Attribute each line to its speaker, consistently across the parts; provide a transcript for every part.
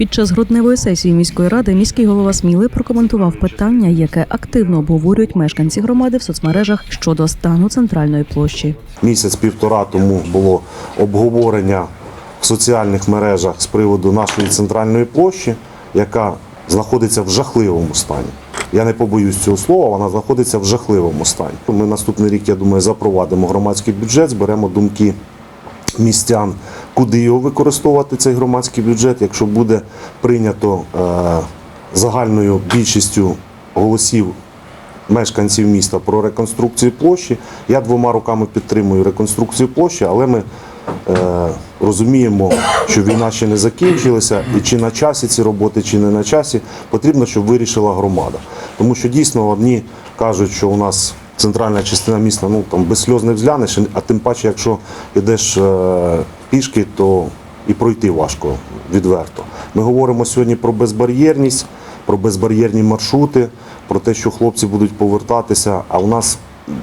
Speaker 1: Під час грудневої сесії міської ради міський голова Сміли прокоментував питання, яке активно обговорюють мешканці громади в соцмережах щодо стану центральної площі.
Speaker 2: Місяць-півтора тому було обговорення в соціальних мережах з приводу нашої центральної площі, яка знаходиться в жахливому стані. Я не побоюсь цього слова, вона знаходиться в жахливому стані. Ми наступний рік, я думаю, запровадимо громадський бюджет, зберемо думки містян, куди його використовувати цей громадський бюджет, якщо буде прийнято е, загальною більшістю голосів мешканців міста про реконструкцію площі. Я двома руками підтримую реконструкцію площі, але ми е, розуміємо, що війна ще не закінчилася, і чи на часі ці роботи, чи не на часі, потрібно, щоб вирішила громада. Тому що дійсно одні кажуть, що у нас центральна частина міста ну там без сльоз не взглянеш, а тим паче, якщо йдеш е, пішки, то і пройти важко відверто. Ми говоримо сьогодні про безбар'єрність, про безбар'єрні маршрути, про те, що хлопці будуть повертатися. А у нас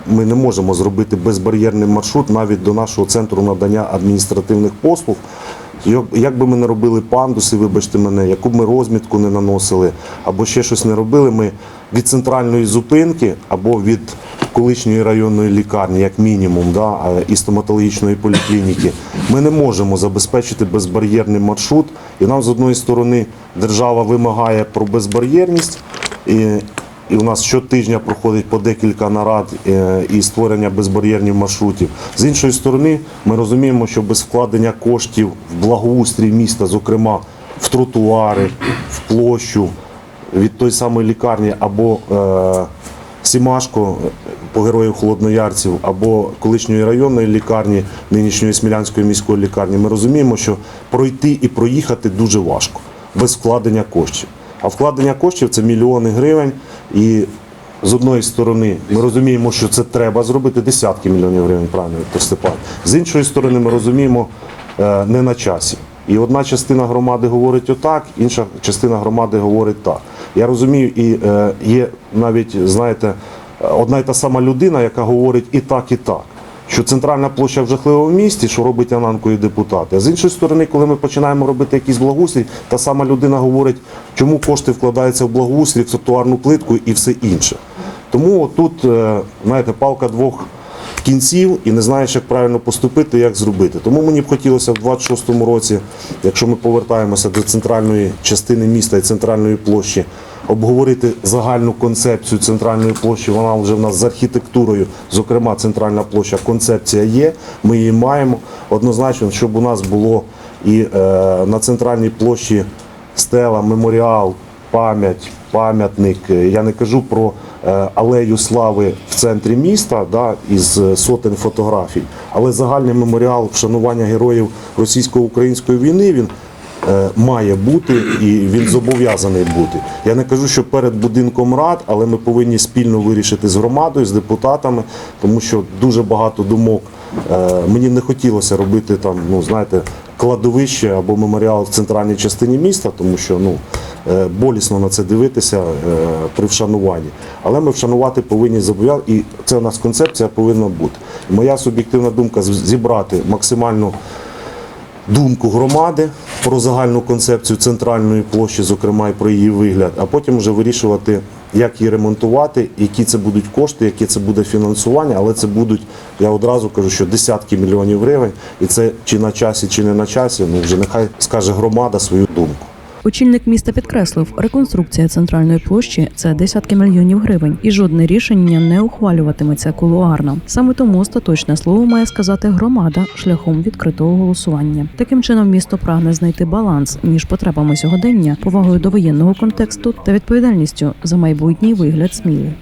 Speaker 2: ми не можемо зробити безбар'єрний маршрут навіть до нашого центру надання адміністративних послуг. Як- би ми не робили пандуси, вибачте мене, яку б ми розмітку не наносили, або ще щось не робили, ми від центральної зупинки або від колишньої районної лікарні, як мінімум, да, і стоматологічної поліклініки, ми не можемо забезпечити безбар'єрний маршрут. І нам з одної сторони держава вимагає про безбар'єрність. І, і у нас щотижня проходить по декілька нарад е, і створення безбар'єрних маршрутів. З іншої сторони, ми розуміємо, що без вкладення коштів в благоустрій міста, зокрема в тротуари, в площу від той самої лікарні або е, Сімашко по героїв холодноярців, або колишньої районної лікарні, нинішньої Смілянської міської лікарні, ми розуміємо, що пройти і проїхати дуже важко без вкладення коштів. А вкладення коштів це мільйони гривень. І з одної сторони ми розуміємо, що це треба зробити десятки мільйонів гривень, правильно Віктор Степанович. З іншої сторони, ми розуміємо е, не на часі. І одна частина громади говорить отак, інша частина громади говорить так. Я розумію, і е, є навіть, знаєте, одна й та сама людина, яка говорить і так, і так. Що центральна площа в жахливому місті, що робить Ананко депутати. А з іншої сторони, коли ми починаємо робити якийсь благоустрій, та сама людина говорить, чому кошти вкладаються в благоустрій, в тротуарну плитку і все інше. Тому тут, е, знаєте, палка двох кінців і не знаєш, як правильно поступити, як зробити. Тому мені б хотілося в 26-му році, якщо ми повертаємося до центральної частини міста і центральної площі, обговорити загальну концепцію центральної площі. Вона вже в нас з архітектурою, зокрема, центральна площа, концепція є. Ми її маємо. Однозначно, щоб у нас було і е, на центральній площі стела, меморіал, пам'ять, пам'ятник. Я не кажу про е, алею слави в центрі міста да, із сотень фотографій, але загальний меморіал вшанування героїв російсько-української війни він має бути і він зобов'язаний бути. Я не кажу, що перед будинком рад, але ми повинні спільно вирішити з громадою, з депутатами, тому що дуже багато думок. Е, Мені не хотілося робити там, ну знаєте, кладовище або меморіал в центральній частині міста, тому що ну е, болісно на це дивитися е, при вшануванні. Але ми вшанувати повинні зобов'язати, і це у нас концепція повинна бути. Моя суб'єктивна думка зібрати максимальну думку громади про загальну концепцію центральної площі, зокрема і про її вигляд, а потім вже вирішувати, як її ремонтувати, які це будуть кошти, яке це буде фінансування, але це будуть, я одразу кажу, що десятки мільйонів гривень, і це чи на часі, чи не на часі, ну вже нехай скаже громада свою.
Speaker 1: Очільник міста підкреслив, реконструкція центральної площі це десятки мільйонів гривень, і жодне рішення не ухвалюватиметься кулуарно. Саме тому остаточне слово має сказати громада шляхом відкритого голосування. Таким чином, місто прагне знайти баланс між потребами сьогодення, повагою до воєнного контексту та відповідальністю за майбутній вигляд Сміли.